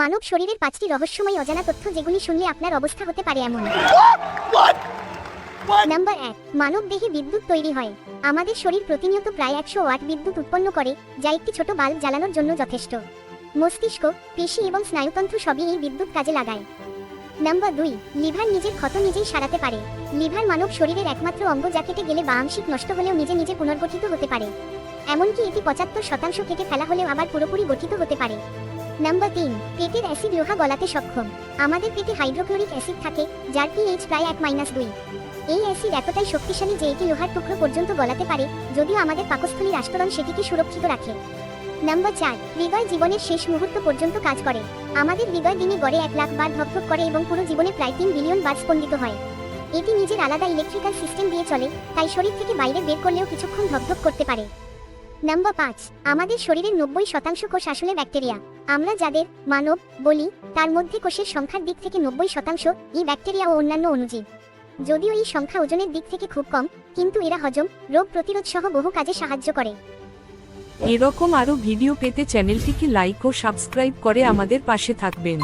মানব শরীরের পাঁচটি রহস্যময় অজানা তথ্য যেগুলি শুনলে আপনার অবস্থা হতে পারে এমন। নাম্বার এক মানব দেহে বিদ্যুৎ তৈরি হয়। আমাদের শরীর প্রতিনিয়ত প্রায় একশো ওয়াট বিদ্যুৎ উৎপন্ন করে যা একটি ছোট বাল্ব জ্বালানোর জন্য যথেষ্ট। মস্তিষ্ক পেশি এবং স্নায়ুতন্ত্র সবই এই বিদ্যুৎ কাজে লাগায়। নাম্বার দুই লিভার নিজের ক্ষত নিজেই সারাতে পারে। লিভার মানব শরীরের একমাত্র অঙ্গ যা কেটে গেলে বা আংশিক নষ্ট হলেও নিজে নিজে পুনর্গঠিত হতে পারে। এমনকি এটি পঁচাত্তর শতাংশ কেটে ফেলা হলেও আবার পুরোপুরি গঠিত হতে পারে। নাম্বার তিন, পেটের অ্যাসিড লোহা গলাতে সক্ষম। আমাদের পেটে হাইড্রোক্লোরিক অ্যাসিড থাকে, যার পিএইচ প্রায় এক মাইনাস দুই। এই অ্যাসিড এতটাই শক্তিশালী যে এটি লোহার টুকরো পর্যন্ত গলাতে পারে, যদিও আমাদের পাকস্থলীর আস্তরণ সেটিকে সুরক্ষিত রাখে। নাম্বার চার, হৃদয় জীবনের শেষ মুহূর্ত পর্যন্ত কাজ করে। আমাদের হৃদয় দিনে গড়ে এক লাখ বার ধপধপ করে এবং পুরো জীবনে প্রায় তিন বিলিয়ন বার স্পন্দিত হয়। এটি নিজের আলাদা ইলেকট্রিক্যাল সিস্টেম দিয়ে চলে, তাই শরীর থেকে বাইরে বের করলেও কিছুক্ষণ ধপধপ করতে পারে। নাম্বার পাঁচ, আমাদের শরীরের নব্বই শতাংশ কোষ আসলে ব্যাকটেরিয়া। আমরা যাদের মানব, বলি, তার মধ্যে কোষের সংখ্যার দিক থেকে নব্বই শতাংশ ই ব্যাকটেরিয়া ও অন্যান্য অণুজীব। যদিও এই সংখ্যা ওজনের দিক থেকে খুব কম, কিন্তু এরা হজম, রোগ প্রতিরোধ সহ বহু কাজে সাহায্য করে। এরকম আরও ভিডিও পেতে চ্যানেলটিকে লাইক ও সাবস্ক্রাইব করে আমাদের পাশে থাকবেন।